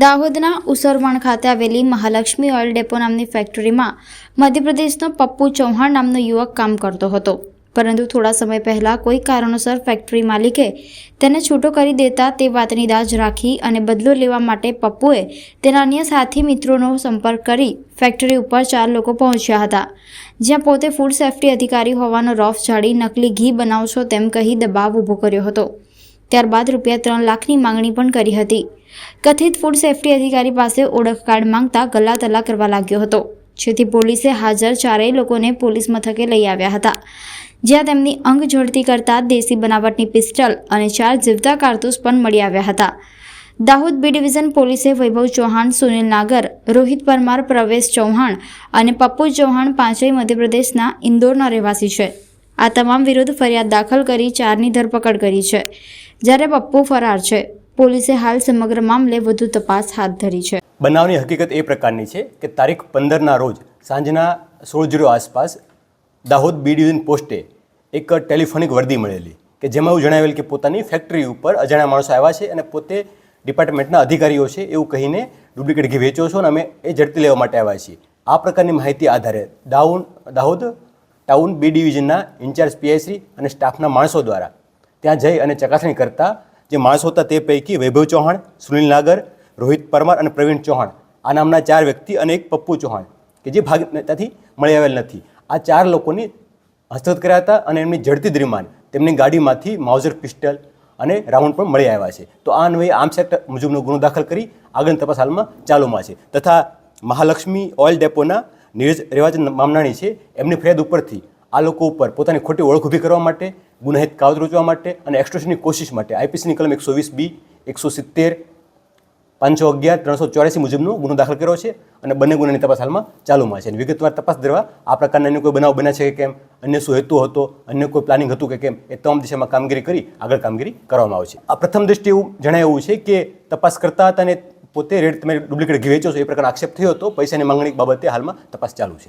દાહોદના ઉસરવણ ખાતે આવેલી મહાલક્ષ્મી ઓઇલ ડેપો નામની ફેક્ટરીમાં મધ્યપ્રદેશનો પપ્પુ ચૌહાણ નામનો યુવક કામ કરતો હતો. પરંતુ થોડા સમય પહેલાં કોઈ કારણોસર ફેક્ટરી માલિકે તેને છૂટો કરી દેતા તે વાતની દાજ રાખી અને બદલો લેવા માટે પપ્પુએ તેના અન્ય સાથી મિત્રોનો સંપર્ક કરી ફેક્ટરી ઉપર ચાર લોકો પહોંચ્યા હતા. જ્યાં પોતે ફૂડ સેફ્ટી અધિકારી હોવાનો રોફ જાળી નકલી ઘી બનાવશો તેમ કહી દબાવ ઊભો કર્યો હતો. ત્યારબાદ રૂપિયા ત્રણ લાખની માંગણી પણ કરી હતી. કથિત ફૂડ સેફ્ટી અધિકારી પાસે ઓળખ કાર્ડ માંગતા ગલ્લા તલ્લા કરવા લાગ્યો હતો. જેથી પોલીસે હાજર ચારેય લોકોને પોલીસ મથકે લઈ આવ્યા હતા. જ્યાં તેમની અંગ ઝડતી કરતા દેશી બનાવટની પિસ્ટલ અને ચાર જીવતા કારતૂસ પણ મળી આવ્યા હતા. દાહોદ બી ડિવિઝન પોલીસે વૈભવ ચૌહાણ, સુનિલ નાગર, રોહિત પરમાર, પ્રવેશ ચૌહાણ અને પપ્પુ ચૌહાણ પાંચેય મધ્યપ્રદેશના ઇન્દોરના રહેવાસી છે. આ તમામ વિરુદ્ધ ફરિયાદ દાખલ કરી ચારની ધરપકડ કરી છે. જ્યારે પપ્પુ ફરાર છે, પોલીસે હાલ સમગ્ર મામલે વધુ તપાસ હાથ ધરી છે. બનાવની હકીકત એ પ્રકારની છે કે તારીખ પંદરના રોજ સાંજના સોળ જીરો આસપાસ દાહોદ બી ડિવિઝન પોસ્ટે એક ટેલિફોનિક વર્દી મળેલી કે જેમાં એવું જણાવેલ કે પોતાની ફેક્ટરી ઉપર અજાણ્યા માણસો આવ્યા છે અને પોતે ડિપાર્ટમેન્ટના અધિકારીઓ છે એવું કહીને ડુપ્લિકેટ ઘી વેચો છો અને અમે એ ઝડપી લેવા માટે આવ્યા છીએ. આ પ્રકારની માહિતી આધારે દાઉન દાહોદ ટાઉન બી ડિવિઝનના ઇન્ચાર્જ પીએસસી અને સ્ટાફના માણસો દ્વારા ત્યાં જઈ અને ચકાસણી કરતા જે માણસો હતા તે પૈકી વૈભવ ચૌહાણ, સુનિલ નાગર, રોહિત પરમાર અને પ્રવીણ ચૌહાણ. આ નામના ચાર વ્યક્તિ અને એક પપ્પુ ચૌહાણ, કે જે ભાગ, ત્યાંથી મળી આવેલ નથી. આ ચાર લોકોની હસ્તગત કર્યા હતા અને એમની જડતી દરમિયાન તેમની ગાડીમાંથી માઉઝર પિસ્ટલ અને રાઉન્ડ પણ મળી આવ્યા છે. તો આ અન્વયે આર્મ્સ એક્ટ મુજબનો ગુનો દાખલ કરી આગળની તપાસ હાલમાં ચાલુમાં છે. તથા મહાલક્ષ્મી ઓઇલ ડેપોના નીરજ રેવાજન મામનાણી છે, એમની ફરિયાદ ઉપરથી આ લોકો ઉપર પોતાની ખોટી ઓળખ ઊભી કરવા માટે, ગુનાહિત કાવત રોજવા માટે અને એક્સ્ટ્રોશનની કોશિશ માટે આઈપીસીની કલમ એકસો વીસ બી, એકસો સિત્તેર પાંચસો અગિયાર ત્રણસો ચોર્યાસી મુજબનો ગુનો દાખલ કર્યો છે અને બંને ગુનાની તપાસ હાલમાં ચાલુમાં છે. અને વિગતવાર તપાસ દરવા આ પ્રકારના અન્ય કોઈ બનાવ બન્યા છે કે કેમ, અન્ય શું હેતુ હતો, અન્ય કોઈ પ્લાનિંગ હતું કે કેમ, એ તમામ દિશામાં કામગીરી કરી આગળ કામગીરી કરવામાં આવશે. આ પ્રથમ દ્રષ્ટિએ એવું જણાય એવું છે કે તપાસ કરતા હતા અને પોતે રેડ તમે ડુપ્લિકેટ ઘી વેચો છો એ પ્રકારનો આક્ષેપ થયો હતો. પૈસાની માંગણી બાબતે હાલમાં તપાસ ચાલુ છે.